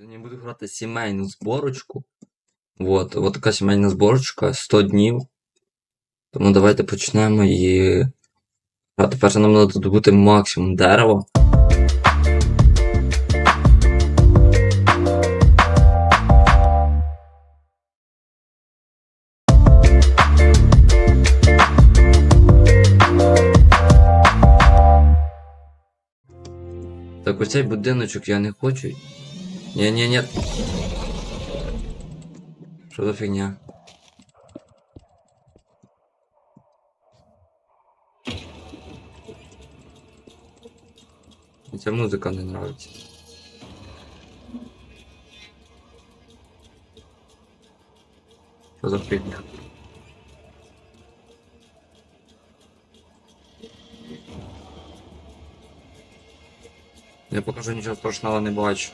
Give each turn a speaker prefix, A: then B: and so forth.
A: Сьогодні буду грати сімейну зборочку. Вот, от така сімейна зборочка 100 днів. Тому давайте почнемо і. А тепер нам треба добути максимум дерева. Так оцей будиночок я не хочу. Ні, ні, ні. Що за фігня? Мені Ця музика не нравиться. Що за фігня? Я покажу нічого страшного не бачу.